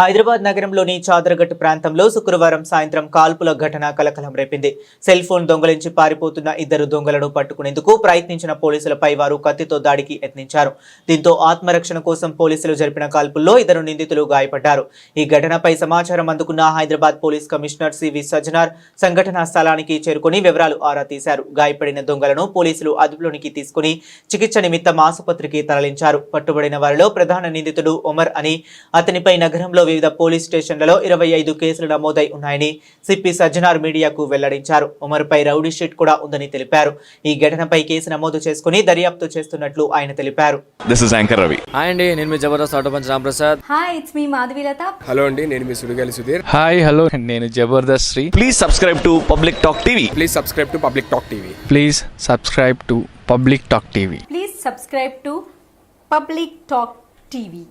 హైదరాబాద్ నగరంలోని చాదరగట్టు ప్రాంతంలో శుక్రవారం సాయంత్రం కాల్పుల ఘటన కలకలం రేపింది. సెల్ ఫోన్ దొంగలించి పారిపోతున్న ఇద్దరు దొంగలను పట్టుకునేందుకు ప్రయత్నించిన పోలీసులపై వారు కత్తితో దాడికి యత్నించారు. దీంతో ఆత్మరక్షణ కోసం పోలీసులు జరిపిన కాల్పుల్లో ఇద్దరు నిందితులు గాయపడ్డారు. ఈ ఘటనపై సమాచారం అందుకున్న Hyderabad police commissioner C V Sajjanar సంఘటనా స్థలానికి చేరుకుని వివరాలు ఆరా తీశారు. గాయపడిన దొంగలను పోలీసులు అదుపులోనికి తీసుకుని చికిత్స నిమిత్తం ఆసుపత్రికి తరలించారు. పట్టుబడిన వారిలో ప్రధాన నిందితుడు ఒమర్ అని అతనిపై నగరంలో వివిధ పోలీస్ స్టేషన్లలో ఇరవై ఐదు కేసులు నమోదై ఉన్నాయని సిపి సజ్జనార్ మీడియాకు వెల్లడించారు. ఉమర్పై రౌడీ షీట్ కూడా ఉందని తెలిపారు. ఈ ఘటనపై కేసు నమోదు చేసుకుని దర్యాప్తు చేస్తున్నట్లు ఆయన తెలిపారు. This is anchor Ravi hi అండి నేను మీ Jabardasth Auto Punch Ramprasad. Hi it's me Madhavilatha hello అండి నేను మీ సుడిగాలి సుధీర్. హాయ్ హలో నేను Jabardasth Sri. Please subscribe to Public Talk TV please subscribe to Public Talk TV please subscribe to Public Talk TV please subscribe to Public Talk TV